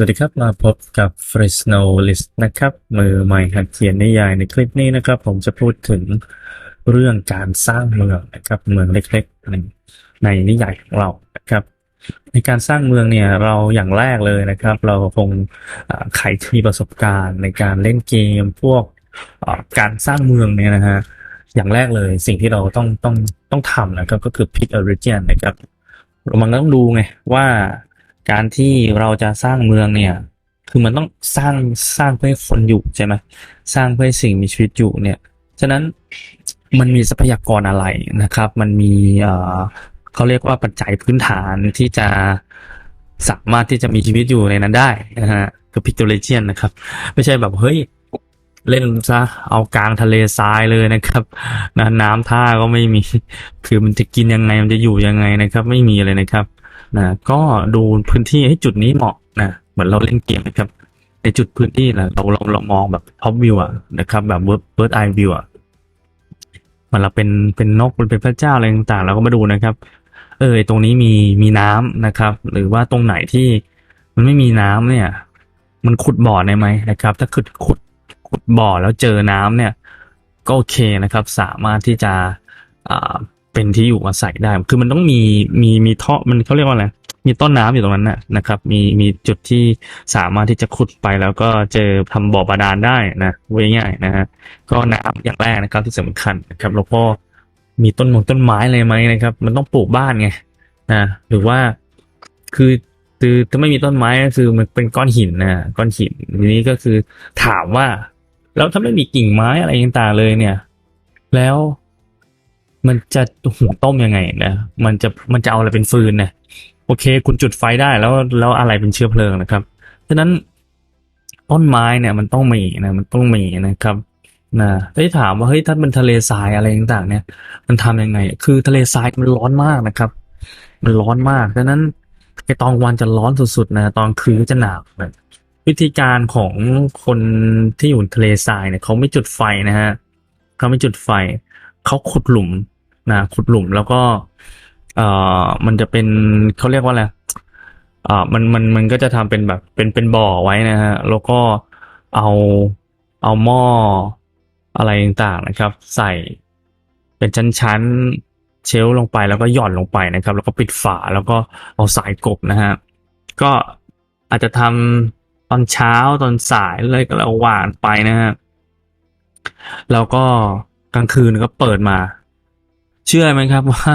สวัสดีครับมาพบกับ Fresno List นะครับ มือใหม่หัดเขียนนิยายในคลิปนี้นะครับ ผมจะพูดถึงเรื่องการสร้างเมืองนะครับ เมืองเล็กๆในในนิยายของเรานะครับ ในการสร้างเมืองเนี่ยเราอย่างแรกเลยนะครับ เราคงอ่าใครที่ประสบการณ์ในการเล่นเกมพวกการสร้างเมืองเนี่ยนะฮะอย่างแรกเลยสิ่งที่เราต้องต้องต้องทำนะครับก็คือ pick a region นะครับเรามันต้องดูไงว่า การที่เราจะสร้างเมืองเนี่ย คือมันต้องสร้างสร้างเพื่อให้คนอยู่ใช่ไหมสร้างเพื่อสิ่งมีชีวิตอยู่เนี่ย ฉะนั้นมันมีทรัพยากรอะไรนะครับ มันมีเอ่อเขาเรียกว่าปัจจัยพื้นฐานที่จะสามารถที่จะมีชีวิตอยู่ในนั้นได้นะฮะคือพิก t เ r เจียนนะครับ ไม่ใช่แบบเฮ้ยเล่นซะเอากลางทะเลทรายเลยนะครับนะน้ำท่าก็ไม่มี คือมันจะกินยังไงมันจะอยู่ยังไงนะครับ ไม่มีเลยนะครับ นะก็ดูพื้นที่ให้จุดนี้เหมาะนะเหมือนเราเล่นเกมนะครับ ในจุดพื้นที่นะเราเราเรามองแบบท็อปวิวอะนะครับแบบเบิร์ดเบิร์ดไอวิวอะมันเราเป็นเป็นนกเป็นพระเจ้าอะไรต่างๆเราก็มาดูนะครับ เออตรงนี้มีมีน้ำนะครับ หรือว่าตรงไหนที่มันไม่มีน้ำเนี่ย มันขุดบ่อได้ไหมนะครับ ถ้าขุดขุดขุดบ่อแล้วเจอน้ำเนี่ย ก็โอเคนะครับ สามารถที่จะ เป็นที่อยู่อาศัยได้ คือมันต้องมีมีมีท่อมันเขาเรียกว่าอะไร มีต้นน้ำอยู่ตรงนั้นนะนะครับ มีมีจุดที่สามารถที่จะขุดไปแล้วก็เจอทำบ่อบาดาลได้นะว้ง่ายๆนะฮะ ก็น้ำอย่างแรกนะครับที่สำคัญนะครับแล้วก็มีต้นมงต้นไม้อะไรไหมนะครับ มันต้องปลูกบ้านไงนะหรือว่าคือคือถ้าไม่มีต้นไม้ก็คือมันเป็นก้อนหินนะก้อนหินทีนี้ก็คือถามว่า แล้วถ้าไม่มีกิ่งไม้อะไรต่างๆเลยเนี่ย แล้ว มันจะหุงต้มยังไงนะมันจะมันจะเอาอะไรเป็นฟืนนะโอเค คุณจุดไฟได้แล้วแล้วอะไรเป็นเชื้อเพลิงนะครับฉะนั้นต้นไม้เนี่ยมันต้องมีนะมันต้องมีนะครับนะได้ถามว่าเฮ้ยถ้าเป็นทะเลทรายอะไรต่างๆ เนี่ย มันทำยังไง คือทะเลทรายมันร้อนมากนะครับ มันร้อนมากดังนั้นไอตอนวันจะร้อนสุดๆนะตอนคืนก็จะหนาวนะวิธีการของคนที่อยู่ทะเลทรายเนี่ยเขาไม่จุดไฟนะฮะเขาไม่จุดไฟ เขาขุดหลุม นะขุดหลุมแล้วก็ เอ่อมันจะเป็นเขาเรียกว่าอะไรอ่ามันมันมันก็จะทำเป็นแบบเป็นเป็นบ่อไว้นะฮะแล้วก็เอาเอาหม้ออะไรต่างๆนะครับ ใส่เป็นชั้นๆเชลลงไปแล้วก็หย่อนลงไปนะครับ แล้วก็ปิดฝาแล้วก็เอาสายกบนะฮะก็อาจจะทำตอนเช้าตอนสายเลยก็ระหวางไปนะฮะแล้วก็กลางคืนก็เปิดมา เชื่อไหมครับว่า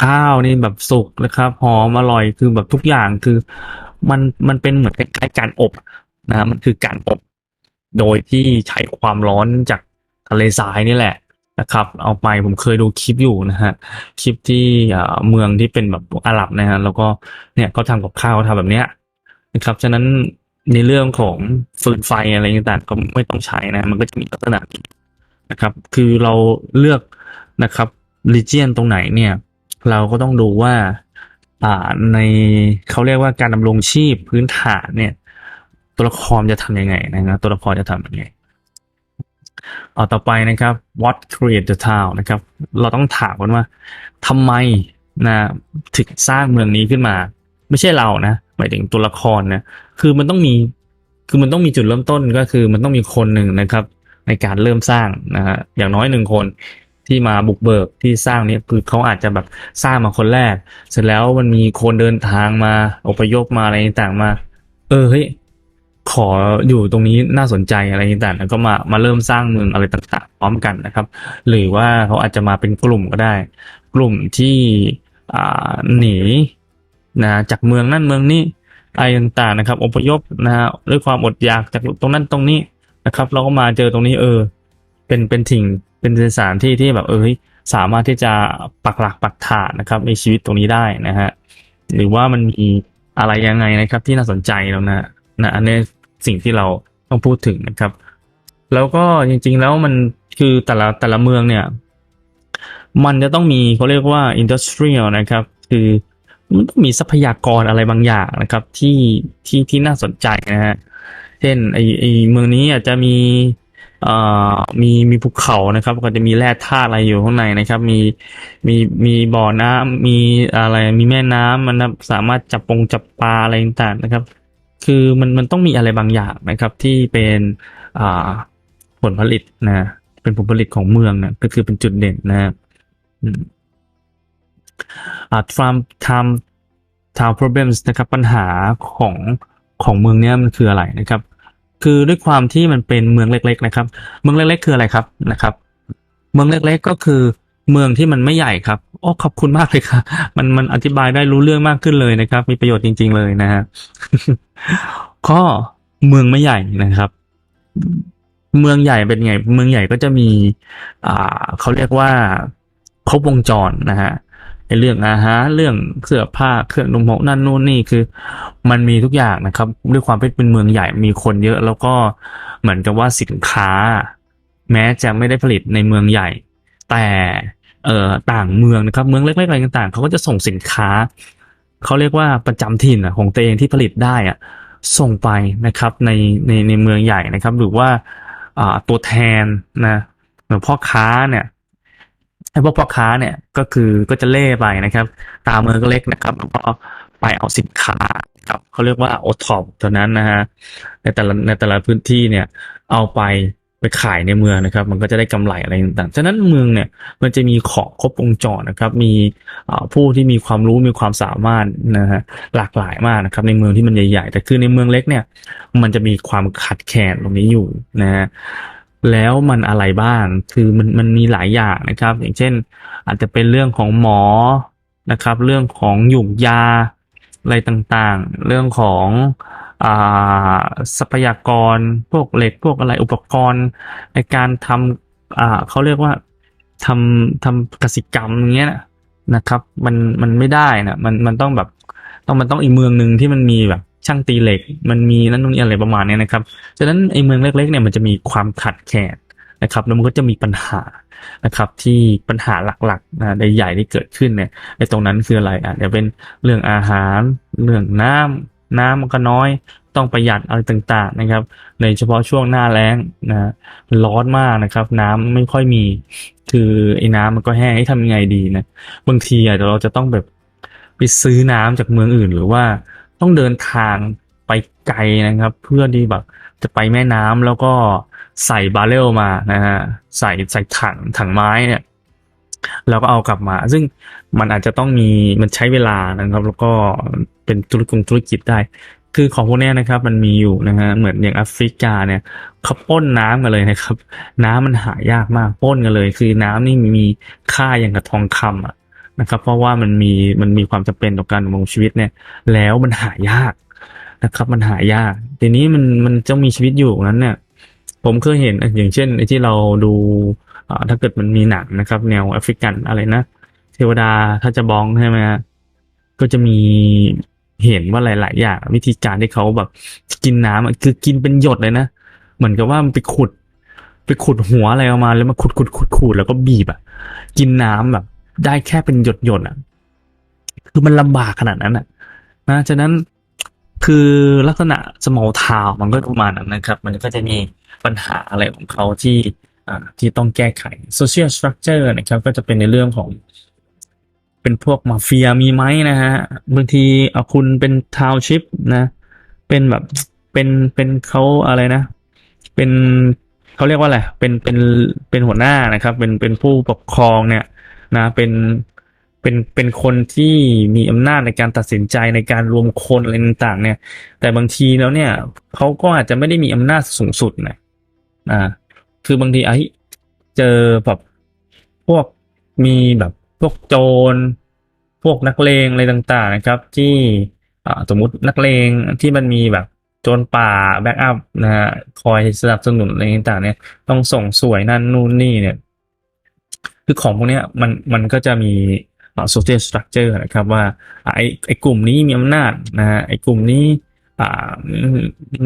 ข้าวนี่แบบสุกนะครับหอมอร่อยคือแบบทุกอย่างคือ มันมันเป็นเหมือนคล้ายๆการอบนะมันคือการอบ โดยที่ใช้ความร้อนจากทะเลทรายนี่แหละนะครับ เอาไปผมเคยดูคลิปอยู่นะฮะคลิปที่เมืองที่เป็นแบบอาหรับนะฮะแล้วก็เนี่ยเขาทำกับข้าวเขาทำแบบเนี้ยนะครับฉะนั้นในเรื่องของฟืนไฟอะไรต่างๆก็ไม่ต้องใช้นะ มันก็จะมีลักษณะนี้นะครับ คือเราเลือก นะครับ region ตรงไหนเนี่ย เราก็ต้องดูว่าอ่าในเขาเรียกว่าการดำรงชีพพื้นฐานเนี่ย ตัวละครจะทำยังไงนะครับตัวละครจะทำยังไงเอาต่อไปนะครับ what create the town นะครับ เราต้องถามกันว่าทำไมนะถึงสร้างเมืองนี้ขึ้นมา ไม่ใช่เรานะหมายถึงตัวละครนะคือมันต้องมีคือมันต้องมีจุดเริ่มต้นก็คือมันต้องมีคนหนึ่งนะครับ ในการเริ่มสร้างนะฮะอย่างน้อยหนึ่งคน ที่มาบุกเบิกที่สร้างเนี่ยคือเขาอาจจะแบบสร้างมาคนแรก เสร็จแล้วมันมีคนเดินทางมาอพยพมาอะไรต่างๆมา เออเฮ้ยขออยู่ตรงนี้น่าสนใจอะไรต่างๆแล้วก็มามาเริ่มสร้างเมืองอะไรต่างๆ พร้อมกันนะครับ หรือว่าเขาอาจจะมาเป็นกลุ่มก็ได้ กลุ่มที่หนีนะจากเมืองนั่นเมืองนี้อะไรต่างๆนะครับอพยพนะฮะด้วยความอดอยากจากตรงนั้นตรงนี้นะครับ เราก็มาเจอตรงนี้เออ เป็นเป็นถิ่ง เป็นสถานที่ที่แบบเออเฮ้ยสามารถที่จะปักหลักปักฐานนะครับ ในชีวิตตรงนี้ได้นะฮะหรือว่ามันมีอะไรยังไงนะครับ ที่น่าสนใจแล้วนะนะอันนี้สิ่งที่เราต้องพูดถึงนะครับ แล้วก็จริง ๆ แล้วมันคือแต่ละแต่ละเมืองเนี่ย มันจะต้องมีเขาเรียกว่า industrial นะครับ คือมันต้องมีทรัพยากรอะไรบางอย่างนะครับ ที่ที่ที่น่าสนใจนะฮะเช่นไอไอเมืองนี้อาจจะมี มีมีภูเขานะครับ ก็จะมีแร่ธาตุอะไรอยู่ข้างในนะครับ มีมีมีบ่อน้ำมีอะไรมีแม่น้ำมันสามารถจับปงจับปลาอะไรต่างๆนะครับ คือมันมันต้องมีอะไรบางอย่างนะครับ ที่เป็นอ่าผลผลิตนะเป็นผลผลิตของเมืองนะก็คือเป็นจุดเด่นนะอืมอ่า farm time town problems นะครับปัญหาของของเมืองเนี้ยมันคืออะไรนะครับ คือด้วยความที่มันเป็นเมืองเล็ก ๆ นะครับ เมืองเล็ก ๆ คืออะไรครับนะครับ เมืองเล็ก ๆ ก็คือเมืองที่มันไม่ใหญ่ครับโอ้ขอบคุณมากเลยครับมันมันอธิบายได้รู้เรื่องมากขึ้นเลยนะครับ มีประโยชน์จริง ๆ เลยนะฮะก็เมืองไม่ใหญ่นะครับ เมืองใหญ่เป็นไง เมืองใหญ่ก็จะมี อ่าเขาเรียกว่าครบวงจรนะฮะ เรื่องอาหารเรื่องเสื้อผ้าเครื่องนุ่มห่มนั่นนู่นนี่คือ มันมีทุกอย่างนะครับ ด้วยความที่เป็นเมืองใหญ่มีคนเยอะ แล้วก็เหมือนกับว่าสินค้า แม้จะไม่ได้ผลิตในเมืองใหญ่ แต่เอ่อต่างเมืองนะครับ เมืองเล็กๆอะไรต่างๆเขาก็จะส่งสินค้าเขาเรียกว่าประจำถิ่นของตัวเองที่ผลิตได้อะส่งไปนะครับในในในเมืองใหญ่นะครับ หรือว่าอ่าตัวแทนนะหรือพ่อค้าเนี่ย ไอ้พวกพ่อค้าเนี่ยก็คือก็จะเล่ไปนะครับ ตามเมืองเล็กนะครับแล้วก็ไปเอาสินค้าครับเขาเรียกว่าโอท็อปตัวนั้นนะฮะในแต่ละในแต่ละพื้นที่เนี่ยเอาไปไปขายในเมืองนะครับ มันก็จะได้กำไรอะไรต่างๆ ฉะนั้นเมืองเนี่ยมันจะมีของครบวงจรนะครับ มีผู้ที่มีความรู้มีความสามารถนะฮะหลากหลายมากนะครับ ในเมืองที่มันใหญ่ๆ แต่คือในเมืองเล็กเนี่ย มันจะมีความขัดแคลนตรงนี้อยู่นะฮะ แล้วมันอะไรบ้าง คือมันมันมีหลายอย่างนะครับ อย่างเช่น อาจจะเป็นเรื่องของหมอนะครับ เรื่องของหยุกยาอะไรต่างๆ เรื่องของอ่าทรัพยากรพวกเหล็กพวกอะไรอุปกรณ์ในการทำอ่าเขาเรียกว่าทำทำกสิกรรมอย่างเงี้ยนะครับ มันมันไม่ได้นะมันมันต้องแบบต้องมันต้องอีกเมืองหนึ่งที่มันมีแบบ ช่างตีเหล็ก มันมีนั่นนู่นนี่อะไรประมาณนี้นะครับฉะนั้นไอ้เมืองเล็กๆเนี่ยมันจะมีความขัดแคลนนะครับแล้วมันก็จะมีปัญหานะครับที่ปัญหาหลักๆนะใหญ่ๆที่เกิดขึ้นเนี่ยไอ้ตรงนั้นคืออะไรอะเดี๋ยวเป็นเรื่องอาหารเรื่องน้ำน้ำมันก็น้อยต้องประหยัดอะไรต่างๆนะครับในเฉพาะช่วงหน้าแล้งนะร้อนมากนะครับ น้ำไม่ค่อยมี คือไอ้น้ำมันก็แห้งให้ทำยังไงดีนะบางทีอาจจะเราจะต้องแบบไปซื้อน้ำจากเมืองอื่น หรือว่า ต้องเดินทางไปไกลนะครับ เพื่อที่แบบจะไปแม่น้ำแล้วก็ใส่บาเรลมานะฮะใส่ใส่ถังถังไม้เนี่ยแล้วก็เอากลับมา ซึ่งมันอาจจะต้องมีมันใช้เวลานะครับ แล้วก็เป็นธุรกงธุรกิจได้ คือของพวกนี้นะครับ มันมีอยู่นะฮะเหมือนอย่างแอฟริกาเนี่ยเขาป้นน้ำกันเลยนะครับ น้ำมันหายากมากป้นกันเลย คือน้ำนี่มีค่าอย่างกับทองคำอะ นะครับ เพราะว่ามันมีมันมีความจำเป็นต่อการดำรงชีวิตเนี่ย แล้วมันหายากนะครับ มันหายากทีนี้มันมันจะมีชีวิตอยู่นั้นเนี่ย ผมเคยเห็นอย่างเช่นไอ้ที่เราดูถ้าเกิดมันมีหนังนะครับ แนวแอฟริกันอะไรนะเทวดาถ้าจะบ้องใช่ไหมฮะก็จะมีเห็นว่าหลาย ๆ อย่างวิธีการที่เขาแบบกินน้ำอะคือกินเป็นหยดเลยนะเหมือนกับว่ามันไปขุด ไปขุดหัวอะไรออกมาแล้วมาขุดขุดขุดขุดแล้วก็บีบอะ กินน้ำแบบ ได้แค่เป็นหยดหยดอะ คือมันลำบากขนาดนั้นอะ นะฉะนั้นคือลักษณะ small town มันก็ประมาณนั้นนะครับ มันก็จะมีปัญหาอะไรของเขาที่อ่าที่ต้องแก้ไข social structure นะครับ ก็จะเป็นในเรื่องของ เป็นพวกมาเฟียมีไหมนะฮะบางทีเอาคุณเป็นทาวชิพนะ เป็นแบบเป็นเป็นเขาอะไรนะ เป็นเขาเรียกว่าอะไรเป็นเป็นเป็นหัวหน้านะครับ เป็นเป็นผู้ปกครองเนี่ย นะเป็นเป็นเป็นคนที่มีอำนาจในการตัดสินใจในการรวมคนอะไรต่างๆ เนี่ย แต่บางทีแล้วเนี่ยเขาก็อาจจะไม่ได้มีอำนาจสูงสุดนะอ่า คือบางทีไอ้เจอแบบพวกมีแบบพวกโจร พวกนักเลงอะไรต่าง ๆ นะครับ ที่อ่าสมมตินักเลงที่มันมีแบบโจรป่าแบ็กอัพนะฮะคอยสนับสนุนอะไรต่างๆเนี่ย ต้องส่งสวยนั่นนู่นนี่เนี่ย คือของพวกนี้มันมันก็จะมีอ่า social structure นะครับว่าไอ่าไอไอกลุ่มนี้มีอำนาจนะฮะไอ้กลุ่มนี้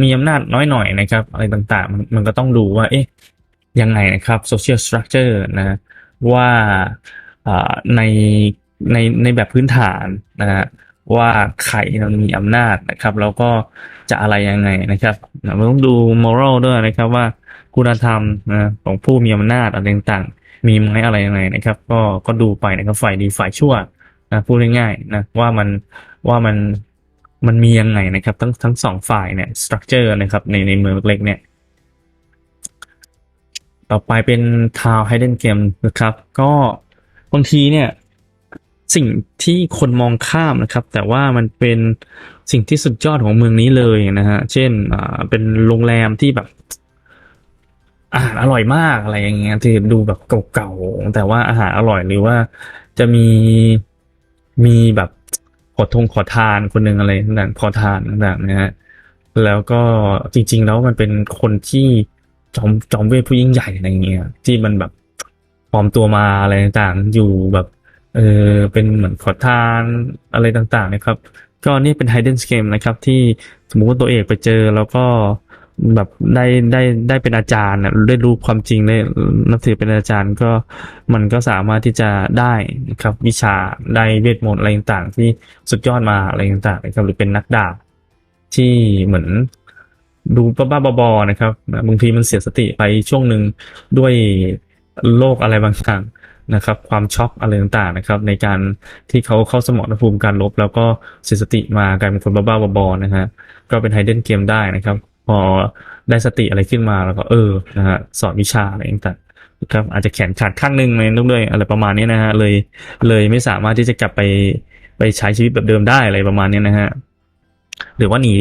มีอำนาจน้อยหน่อยนะครับ อะไรต่างๆ มันมันก็ต้องดูว่าเอ๊ะยังไงนะครับ social structure นะว่าในในในแบบพื้นฐานนะฮะว่าใครมันมีอำนาจนะครับ แล้วก็จะอะไรยังไงนะครับเราต้องดู moral ด้วยนะครับว่าคุณธรรมนะของผู้มีอำนาจอะไรต่างๆ มีไหมอะไรยังไงนะครับ ก็ก็ดูไปนะครับฝ่ายดีฝ่ายชั่วนะพูดง่ายๆนะว่ามันว่ามันมันมียังไงนะครับ ทั้งทั้งสองฝ่ายเนี่ยสตรัคเจอร์นะครับในในเมืองเล็กๆเนี่ย ต่อไปเป็น Town Hidden Game นะครับ ก็บางทีเนี่ยสิ่งที่คนมองข้ามนะครับ แต่ว่ามันเป็นสิ่งที่สุดยอดของเมืองนี้เลยนะฮะ เช่นอ่าเป็นโรงแรมที่แบบ อาหารอร่อยมากอะไรอย่างเงี้ยที่ดูแบบเก่าๆแต่ว่าอาหารอร่อยหรือว่าจะมีมีแบบขอทงขอทานคนหนึ่งอะไรต่างๆขอทานต่างๆนะฮะแล้วก็จริง ๆ แล้วมันเป็นคนที่จอมจอมเวทผู้ยิ่งใหญ่อะไรเงี้ยที่มันแบบปลอมตัวมาอะไรต่างๆอยู่แบบเออเป็นเหมือนขอทานอะไรต่างๆนะครับ ก็นี่เป็น hidden scheme นะครับ ที่สมมุติว่าตัวเอกไปเจอแล้วก็ แบบได้ได้ได้เป็นอาจารย์น่ะได้รู้ความจริงได้นับถือเป็นอาจารย์ก็มันก็สามารถที่จะได้นะครับวิชาได้เวทมนต์อะไรต่างๆ ที่สุดยอดมาอะไรต่างๆนะครับหรือเป็นนักดาบที่เหมือนดูบ้าๆบอๆนะครับบางทีมันเสียสติไปช่วงหนึ่งด้วยโรคอะไรบางอย่างนะครับ ความช็อกอะไรต่างๆนะครับ ในการที่เขาเข้าสมรภูมิการลบ แล้วก็เสียสติมากลายเป็นคนบ้าๆบอๆนะฮะก็เป็นไฮเดนเกมได้นะครับ พอได้สติอะไรขึ้นมาแล้วก็เออนะฮะสอนวิชาอะไรต่างๆครับอาจจะแขนขาดข้างหนึ่งเลยด้วยอะไรประมาณนี้นะฮะเลยเลยไม่สามารถที่จะกลับไปไปใช้ชีวิตแบบเดิมได้อะไรประมาณนี้นะฮะหรือว่าหนี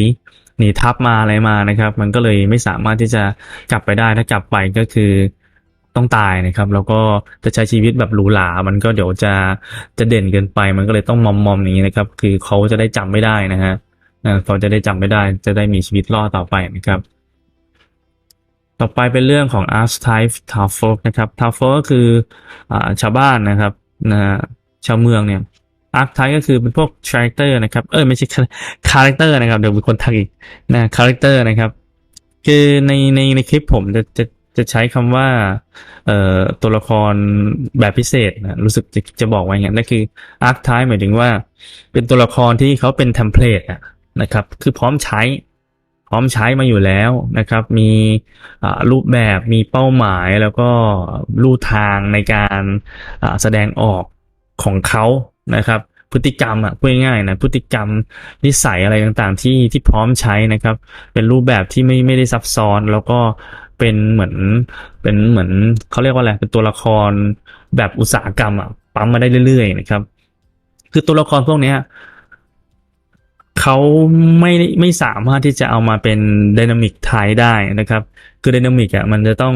หนีทับมาอะไรมานะครับ มันก็เลยไม่สามารถที่จะกลับไปได้ถ้ากลับไปก็คือต้องตายนะครับ แล้วก็จะใช้ชีวิตแบบหรูหรา มันก็เดี๋ยวจะจะเด่นเกินไป มันก็เลยต้องมอมมอมอย่างนี้นะครับ คือเขาจะได้จำไม่ได้นะฮะ เขาจะได้จำไม่ได้จะได้มีชีวิตรอดต่อไปนะครับ ต่อไปเป็นเรื่องของ archetype t o w f o l k นะครับ t o w f o l k ก็คืออชาวบ้านนะครับนะชาวเมืองเนี่ย archetype ก็คือเป็นพวก character นะครับ เออไม่ใช่ character นะครับเดี๋ยวมีคนทักอีกนะ character นะครับ คือในในในคลิปผมจะจะจะใช้คำว่าเอ่อตัวละครแบบพิเศษนะรู้สึกจะจะบอกไว้อย่างนั้นนั่นคือ archetype หมายถึงว่า เป็นตัวละครที่เขาเป็นเทมเพลตอะ นะครับ คือพร้อมใช้ พร้อมใช้มาอยู่แล้วนะครับ มีรูปแบบมีเป้าหมายแล้วก็ลู่ทางในการแสดงออกของเขานะครับ พฤติกรรมอะพูดง่ายๆนะพฤติกรรมนิสัยอะไรต่างๆ ที่ที่พร้อมใช้นะครับ เป็นรูปแบบที่ไม่ไม่ได้ซับซ้อนแล้วก็เป็นเหมือนเป็นเหมือนเขาเรียกว่าอะไรเป็นตัวละครแบบอุตสาหกรรมอะปั๊มมาได้เรื่อยๆนะครับ คือตัวละครพวกเนี้ย เขาไม่ไม่สามารถที่จะเอามาเป็นดินามิกไทได้นะครับ คือดินามิกอะมันจะต้อง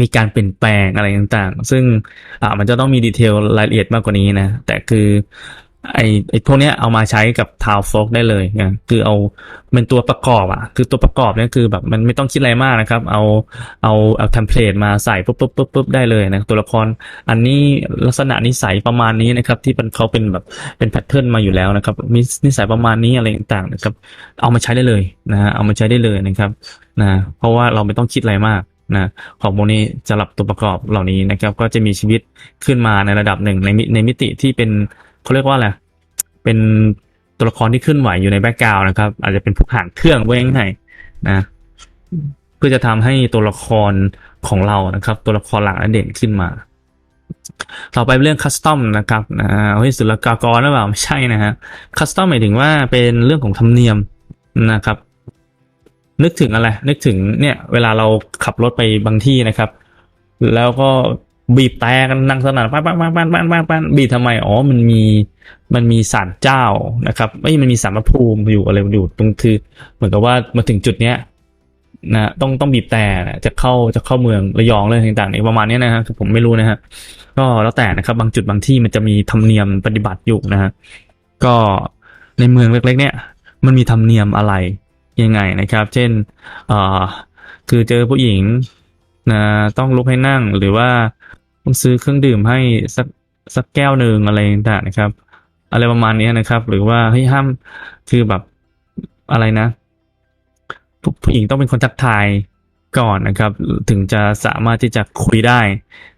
มีการเปลี่ยนแปลงอะไรต่างๆ ซึ่งอ่ามันจะต้องมีดีเทลรายละเอียดมากกว่านี้นะ แต่คือ ไอไอพวกเนี้ยเอามาใช้กับทาวโฟกได้เลยนะคือเอาเป็นตัวประกอบอะคือตัวประกอบเนี่ยคือแบบมันไม่ต้องคิดอะไรมากนะครับ เอาเอาเอาเทมเพลตมาใส่ปุ๊บปุ๊บปุ๊บปุ๊บได้เลยนะตัวละครอันนี้ลักษณะนิสัยประมาณนี้นะครับ ที่มันเขาเป็นแบบเป็นแพทเทิร์นมาอยู่แล้วนะครับมีนิสัยประมาณนี้อะไรต่างๆนะครับ เอามาใช้ได้เลยนะ เอามาใช้ได้เลยนะครับนะเพราะว่าเราไม่ต้องคิดอะไรมากนะของพวกนี้สำหรับตัวประกอบเหล่านี้นะครับ ก็จะมีชีวิตขึ้นมาในระดับหนึ่งในในมิติที่เป็น เขาเรียกว่าอะไรเป็นตัวละครที่เคลื่อนไหวอยู่ในแบ็กกราวน์นะครับ อาจจะเป็นพวกหางเครื่องเว้งให้นะเพื่อจะทำให้ตัวละครของเรานะครับ ตัวละครหลักนั้นเด่นขึ้นมา ต่อไปเรื่องคัสตอมนะครับนะเฮ้ยศุลกากรหรือเปล่าไม่ใช่นะฮะคัสตอมหมายถึงว่าเป็นเรื่องของธรรมเนียมนะครับ นึกถึงอะไร นึกถึงเนี่ย เวลาเราขับรถไปบางที่นะครับ แล้วก็ บีบแต่กันนังสนั่นป้านป้านป้านป้านป้านป้านป้านบีบทำไมอ๋อมันมีมันมีศาลเจ้านะครับไม่มันมีศาลพระภูมิอยู่อะไรอยู่ตรงคือเหมือนกับว่ามาถึงจุดเนี้ยนะต้องต้องบีบแต่จะเข้าจะเข้าเมืองระยองเลยต่างๆในประมาณนี้นะฮะคือผมไม่รู้นะฮะก็แล้วแต่นะครับบางจุดบางที่มันจะมีธรรมเนียมปฏิบัติอยู่นะฮะก็ในเมืองเล็ก ๆ เนี่ย มันมีธรรมเนียมอะไรยังไงนะครับ เช่นเอ่อคือเจอผู้หญิงนะต้องลุกให้นั่งหรือว่า ผมซื้อเครื่องดื่มให้สักสักแก้วหนึ่งอะไรต่างๆนะครับ อะไรประมาณนี้นะครับ หรือว่าเฮ้ยห้ามคือแบบอะไรนะผู้ผู้หญิงต้องเป็นคนทักทายก่อนนะครับ ถึงจะสามารถที่จะคุยได้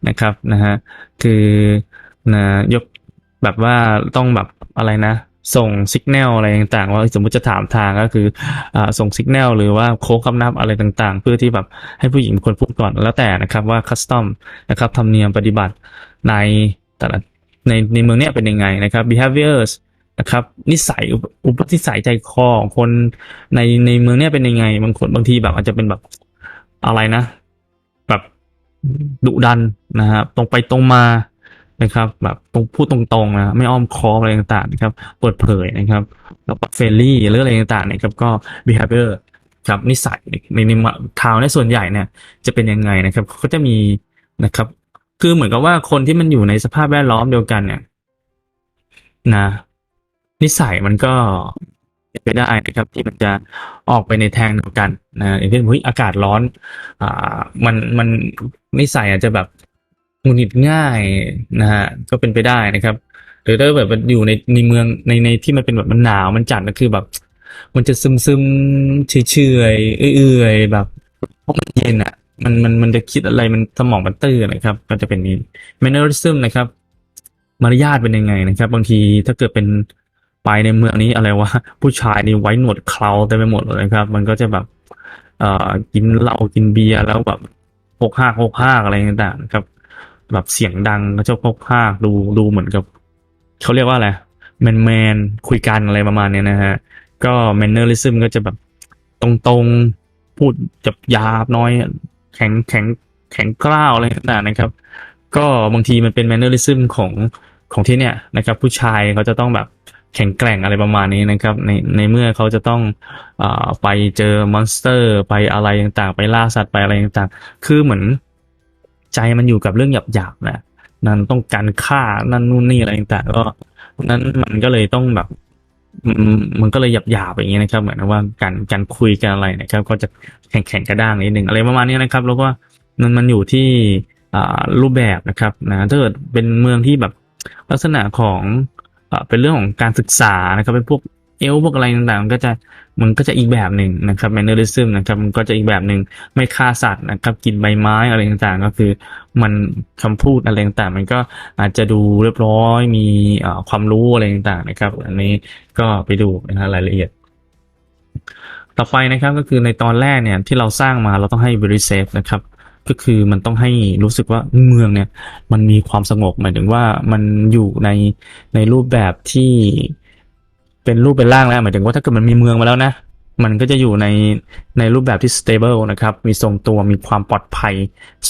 นะครับนะฮะคือนะยกแบบว่าต้องแบบอะไรนะ ส่งสัญญาณอะไรต่างๆ ว่าสมมติจะถามทางก็คืออส่งสัญญาณหรือว่าโค้งคำนับอะไรต่างๆ เพื่อที่แบบให้ผู้หญิงคนพูดก่อนแล้วแต่นะครับว่าคัสตอมนะครับธรรมเนียมปฏิบัติในแต่ละในในเมืองเนี้ยเป็นยังไงนะครับ behaviors นะครับนิสัยอุปนิสัยใจคอของคนในในเมืองเนี่ยเป็นยังไงบางคนบางทีแบบอาจจะเป็นแบบอะไรนะ แบบดุดันนะครับตรงไปตรงมา นะครับ แบบตรงพูดตรงๆนะไม่อ้อมค้อมอะไรต่างๆนะครับเปิดเผยนะครับแล้วก็เฟรนลี่หรืออะไรต่างๆนะครับก็ behavior ครับนิสัยในในทาวในส่วนใหญ่เนี่ยจะเป็นยังไงนะครับก็จะมีนะครับ คือเหมือนกับว่าคนที่มันอยู่ในสภาพแวดล้อมเดียวกันเนี่ยนะ นิสัยมันก็เป็นไปได้นะครับ ที่มันจะออกไปในทางเดียวกันนะอย่างเช่นเฮ้ยอากาศร้อน อ่า มันมันนิสัยอาจจะแบบ หงุดหงิดง่ายนะฮะก็เป็นไปได้นะครับ หรือถ้าแบบมันอยู่ในในเมืองในในที่มันเป็นแบบมันหนาวมันจัดก็คือแบบ มันจะซึมซึมเฉยเฉยเอื่อยๆแบบเพราะมันเย็นอะ มันมันมันจะคิดอะไรมันสมองมันตื้อนะครับ ก็จะเป็นนี้ mannerism นะครับมารยาทเป็นยังไงนะครับ บางทีถ้าเกิดเป็นไปในเมืองนี้อะไรวะผู้ชายนี่ไว้หนวดเคราเต็มไปหมดเลยนะครับ มันก็จะแบบ เอ่อกินเหล้ากินเบียร์แล้วแบบหกห้าหกห้าอะไรต่างๆนะครับ แบบเสียงดังก็จะพกห้ากดูดูเหมือนกับเขาเรียกว่าอะไรแมนแมนคุยกันอะไรประมาณเนี้ยนะฮะ ก็ mannerism ก็จะแบบตรงๆ พูดจับยาบน้อย แข็งแข็งแข็งกร้าวอะไรต่างๆนะครับ ก็บางทีมันเป็น mannerism ของของที่เนี่ยนะครับ ผู้ชายเขาจะต้องแบบแข็งแกร่งอะไรประมาณนี้นะครับ ในในเมื่อเขาจะต้องอไปเจอมอนสเตอร์ ไปอะไรต่างๆ ไปล่าสัตว์ไปอะไรต่างๆ คือเหมือน ใจมันอยู่กับเรื่องหยาบๆนะนั่นต้องการฆ่านั่นนู่นนี่อะไรต่างๆก็นั้นมันก็เลยต้องแบบมันก็เลยหยาบหยาบๆอย่างนี้นะครับ เหมือนว่าการการคุยกันอะไรนะครับ ก็จะแข็งแข็งกระด้างนิดหนึ่งอะไรประมาณนี้นะครับ แล้วก็มันมันอยู่ที่รูปแบบนะครับนะถ้าเกิดเป็นเมืองที่แบบลักษณะของอเป็นเรื่องของการศึกษานะครับเป็นพวก เอลพวกอะไรต่างๆ มันก็จะมันก็จะอีกแบบหนึ่งนะครับ mannerism นะครับมันก็จะอีกแบบหนึ่งไม่ฆ่าสัตว์นะครับกินใบไม้อะไรต่างๆ ก็คือมันคำพูดอะไรต่างๆ มันก็อาจจะดูเรียบร้อยมีความรู้อะไรต่างๆนะครับ อันนี้ก็ไปดูนะฮะรายละเอียดต่อไปนะครับก็คือในตอนแรกเนี่ยที่เราสร้างมาเราต้องให้ very safe นะครับ ก็คือมันต้องให้รู้สึกว่าเมืองเนี่ยมันมีความสงบหมายถึงว่ามันอยู่ในในรูปแบบที่ เป็นรูปเป็นร่างแล้วหมายถึงว่าถ้าเกิดมันมีเมืองมาแล้วนะ มันก็จะอยู่ในในรูปแบบที่ stable นะครับ มีทรงตัวมีความปลอดภัย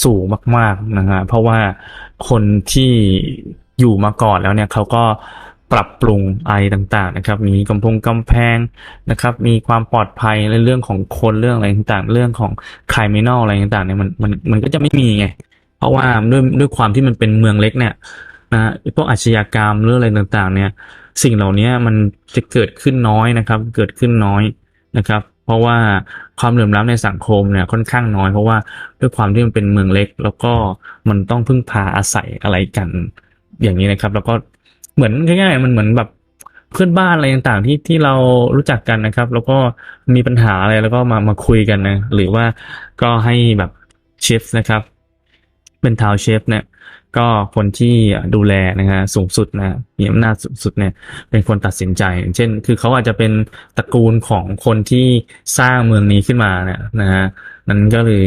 สูงมากๆนะฮะเพราะว่าคนที่อยู่มาก่อนแล้วเนี่ยเขาก็ปรับปรุงอะไรต่างๆนะครับ มีกำพงกำแพงนะครับ มีความปลอดภัยในเรื่องของคนเรื่องอะไรต่างๆ เรื่องของ criminal อะไรต่างๆเนี่ยมันมันมันก็จะไม่มีไง เพราะว่าด้วยด้วยความที่มันเป็นเมืองเล็กเนี่ย นะพวกอาชญากรรมหรืออะไรต่างๆ เนี่ย สิ่งเหล่านี้มันจะเกิดขึ้นน้อยนะครับ เกิดขึ้นน้อยนะครับ เพราะว่าความเหลื่อมล้ำในสังคมเนี่ยค่อนข้างน้อย เพราะว่าด้วยความที่มันเป็นเมืองเล็ก แล้วก็มันต้องพึ่งพาอาศัยอะไรกันอย่างนี้นะครับ แล้วก็เหมือนง่ายๆมันเหมือนแบบเพื่อนบ้านอะไรต่างๆที่ที่เรารู้จักกันนะครับ แล้วก็มีปัญหาอะไรแล้วก็มามาคุยกันนะหรือว่าก็ให้แบบเชฟนะครับ เป็นทาวเชฟเนี่ย ก็คนที่ดูแลนะฮะสูงสุดนะมีอำนาจสูงสุดเนี่ยเป็นคนตัดสินใจ เช่น คือเขาอาจจะเป็นตระกูลของคนที่สร้างเมืองนี้ขึ้นมาเนี่ยนะฮะนั้นก็เลย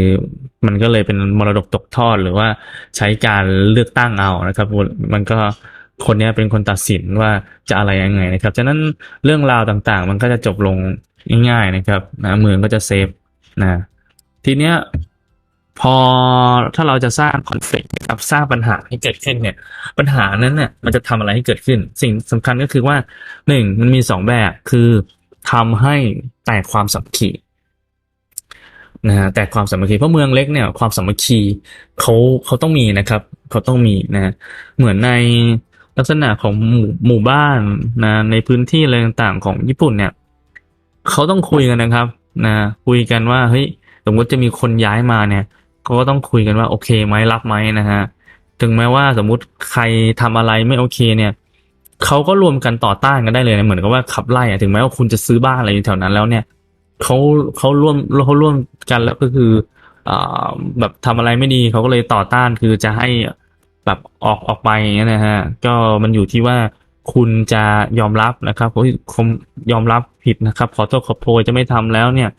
มันก็เลยเป็นมรดกตกทอดหรือว่าใช้การเลือกตั้งเอานะครับ มันก็คนนี้เป็นคนตัดสินว่าจะอะไรยังไงนะครับฉะนั้นเรื่องราวต่างๆ มันก็จะจบลงง่ายๆนะครับนะเมืองก็จะเซฟนะทีเนี้ย พอถ้าเราจะสร้างคอนฟ lict นะครับสร้างปัญหาให้เกิดขึ้นเนี่ย ปัญหานั้นเนี่ยมันจะทำอะไรให้เกิดขึ้น สิ่งสำคัญก็คือว่าหนึ่งมันมีสองแบบคือทำให้แตกความสามัคคีนะฮะแตกความสามัคคีเพราะเมืองเล็กเนี่ยความสามัคคีเขาเขาต้องมีนะครับเขาต้องมีนะเหมือนในลักษณะของหมู่หมู่บ้านนะในพื้นที่อะไรต่างๆของญี่ปุ่นเนี่ยเขาต้องคุยกันนะครับนะคุยกันว่าเฮ้ยสมมติจะมีคนย้ายมาเนี่ย ก็ต้องคุยกันว่าโอเคไหมรับไหมนะฮะถึงแม้ว่าสมมุติใครทำอะไรไม่โอเคเนี่ยเขาก็รวมกันต่อต้านกันได้เลยนะเหมือนกับว่าขับไล่อะถึงแม้ว่าคุณจะซื้อบ้านอะไรอยู่แถวนั้นแล้วเนี่ยเขาเขาร่วมเขาร่วมกันแล้วก็คืออ่แบบทำอะไรไม่ดีเขาก็เลยต่อต้านคือจะให้แบบออกออกไปอย่างเงี้ยนะฮะก็มันอยู่ที่ว่าคุณจะยอมรับนะครับโอ้ยผมยอมรับผิดนะครับ ขอโทษขอโพยจะไม่ทำแล้วเนี่ย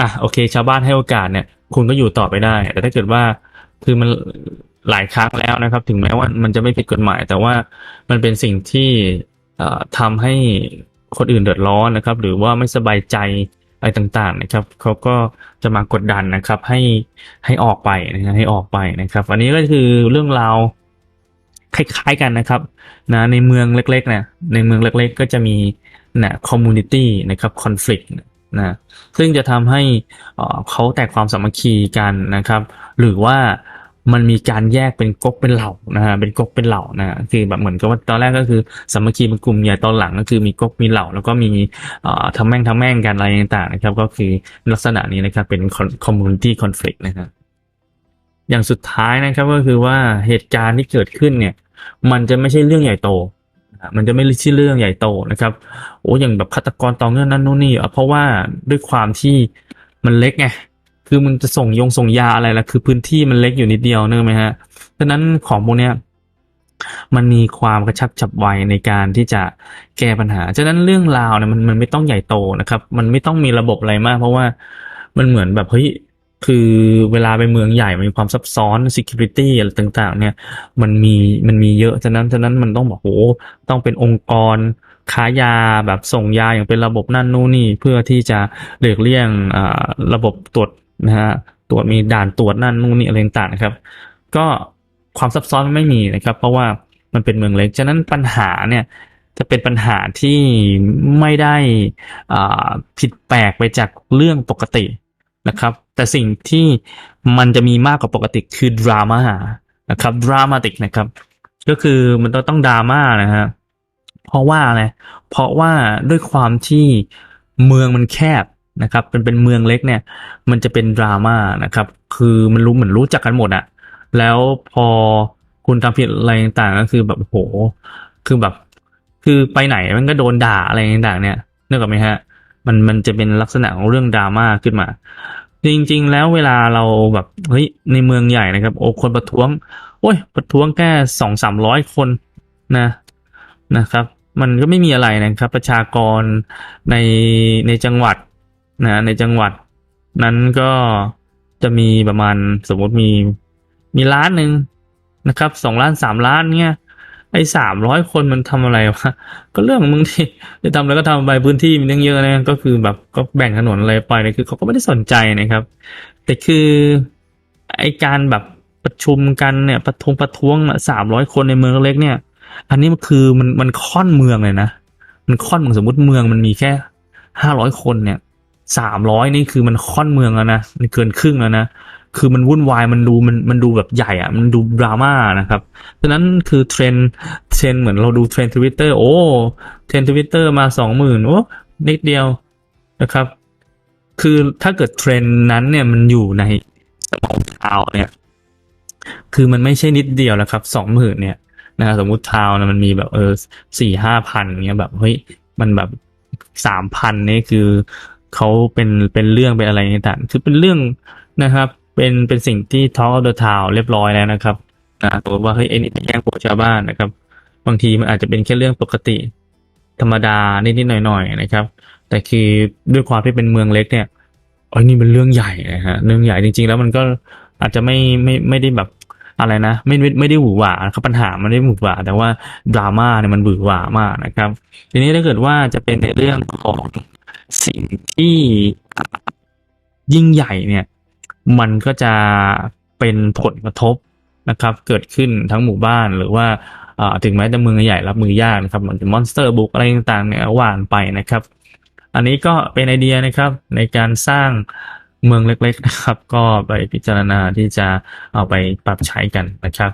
อะโอเค ชาวบ้านให้โอกาสเนี่ย คุณก็อยู่ต่อไปได้ แต่ถ้าเกิดว่าคือมันหลายครั้งแล้วนะครับ ถึงแม้ว่ามันจะไม่ผิดกฎหมาย แต่ว่ามันเป็นสิ่งที่เอ่อทำให้คนอื่นเดือดร้อนนะครับ หรือว่าไม่สบายใจอะไรต่างๆนะครับเขาก็จะมากดดันนะครับ ให้ให้ออกไปนะฮะให้ออกไปนะครับ อันนี้ก็คือเรื่องราวคล้ายๆกันนะครับนะในเมืองเล็กๆนะในเมืองเล็ก ๆ ก็จะมีนะคอมมูนิตี้นะครับคอน FLICT นะซึ่งจะทำให้เขาแตกความสามัคคีกันนะครับ หรือว่ามันมีการแยกเป็นก๊กเป็นเหล่านะฮะเป็นก๊กเป็นเหล่านะฮะคือแบบเหมือนกับว่าตอนแรกก็คือสามัคคีเป็นกลุ่มใหญ่ตอนหลังก็คือมีก๊กมีเหล่า แล้วก็มีเอ่อทำแม่งทำแม่งกันอะไรต่างๆนะครับ ก็คือลักษณะนี้นะครับเป็นคอมมูนิตี้คอน FLICT นะครับอย่างสุดท้ายนะครับก็คือว่าเหตุการณ์ที่เกิดขึ้นเนี่ย มันจะไม่ใช่เรื่องใหญ่โต มันจะไม่ใช่เรื่องใหญ่โตนะครับ โอ้อย่างแบบฆาตกรต่อเนื่องนั่นนู่นนี่เพราะว่าด้วยความที่มันเล็กไงคือมึงจะส่งยงส่งยาอะไรล่ะคือพื้นที่มันเล็กอยู่นิดเดียวเนอะไหมฮะดังนั้นของพวกเนี้ยมันมีความกระชับฉับไวในการที่จะแก้ปัญหา ฉะนั้นเรื่องราวเนี่ยมันมันไม่ต้องใหญ่โตนะครับ มันไม่ต้องมีระบบอะไรมาก เพราะว่ามันเหมือนแบบเฮ้ย คือเวลาไปเมืองใหญ่มันมีความซับซ้อน security อะไรต่างๆ เนี่ย มันมีมันมีเยอะ ฉะนั้นฉะนั้นมันต้องบอกโหต้องเป็นองค์กรค้ายาแบบส่งยาอย่างเป็นระบบนั่นนู่นนี่ เพื่อที่จะหลีกเลี่ยงระบบตรวจนะฮะตรวจมีด่านตรวจนั่นนู่นนี่อะไรต่างๆครับ ก็ความซับซ้อนไม่มีนะครับ เพราะว่ามันเป็นเมืองเล็ก ฉะนั้นปัญหาเนี่ยจะเป็นปัญหาที่ไม่ได้ผิดแปลกไปจากเรื่องปกติ นะครับ แต่สิ่งที่มันจะมีมากกว่าปกติคือดราม่านะครับดรามาติกนะครับ ก็คือมันต้องต้องดราม่านะฮะเพราะว่าอะไรเพราะว่าด้วยความที่เมืองมันแคบนะครับเป็นเป็นเมืองเล็กเนี่ย มันจะเป็นดราม่านะครับ คือมันรู้เหมือนรู้จักกันหมดอะแล้วพอคุณทำผิดอะไรต่างๆก็คือแบบโห คือแบบ คือไปไหนมันก็โดนด่าอะไรต่างๆเนี่ยนึกออกไหมฮะ มันมันจะเป็นลักษณะของเรื่องดราม่าขึ้นมา จริง ๆ แล้วเวลาเราแบบเฮ้ยในเมืองใหญ่นะครับ โอ้คนประท้วง โอ้ยประท้วงแค่สองสามร้อยคนนะนะครับ มันก็ไม่มีอะไรนะครับ ประชากรในในจังหวัดนะในจังหวัด นั้นก็จะมีประมาณสมมติมีมีล้านหนึ่งนะครับสองล้านสามล้านเนี่ย ไอ้สามร้อยคนมันทำอะไรวะก็เรื่องมึงที่จะทำอะไรก็ทำไปพื้นที่มันยังเยอะนะก็คือแบบก็แบ่งถนนอะไรไปนะคือเขาก็ไม่ได้สนใจนะครับ แต่คือไอการแบบประชุมกันเนี่ยประท้วงประท้วงสามร้อยคนในเมืองเล็กเนี่ย อันนี้มันคือมันมันค่อนเมืองเลยนะมันค่อนเมืองสมมติเมืองมันมีแค่ห้าร้อยคนเนี่ยสามร้อยนี่คือมันค่อนเมืองแล้วนะมันเกินครึ่งแล้วนะ คือมันวุ่นวายมันดูมันมันดูแบบใหญ่อะมันดูดราม่านะครับฉะนั้นคือเทรนเทรนเหมือนเราดูเทรนทวิตเตอร์โอ้เทรนทวิตเตอร์มาสองหมื่นโอ้นิดเดียวนะครับ คือถ้าเกิดเทรนนั้นเนี่ยมันอยู่ในสมองเท้าเนี่ย คือมันไม่ใช่นิดเดียวแล้วครับสองหมื่นเนี่ยนะสมมุติทาวนะมันมีแบบเออสี่ห้าพันเงี้ยแบบเฮ้ยมันแบบสามพันนี่คือเขาเป็นเป็นเรื่องเป็นอะไรต่างคือเป็นเรื่องนะครับ เป็นเป็นสิ่งที่ Talk of the Town เรียบร้อยแล้วนะครับนะตัวว่าเฮ้ยไอ้นี่แย่งผัวชาวบ้านนะครับ บางทีมันอาจจะเป็นแค่เรื่องปกติ ธรรมดานิดๆหน่อยๆนะครับ แต่คือด้วยความที่เป็นเมืองเล็กเนี่ยอ้ยนี่เป็นเรื่องใหญ่นะฮะเรื่องใหญ่จริง ๆ แล้วมันก็อาจจะไม่ไม่ไม่ได้แบบอะไรนะไม่ไม่ไม่ได้หวือหวาครับปัญหามันไม่ได้หวือหวาแต่ว่าดราม่าเนี่ยมันหวือหวามากนะครับ ทีนี้ถ้าเกิดว่าจะเป็นในเรื่องของสิ่งที่ยิ่งใหญ่เนี่ย มันก็จะเป็นผลกระทบนะครับ เกิดขึ้นทั้งหมู่บ้านหรือว่าถึงแม้จะเมืองใหญ่รับมือยากนะครับเหมือนมอนสเตอร์บุกอะไรต่างๆเนี่ยว่านไปนะครับ อันนี้ก็เป็นไอเดียนะครับในการสร้างเมืองเล็กๆนะครับ ก็ไปพิจารณาที่จะเอาไปปรับใช้กันนะครับ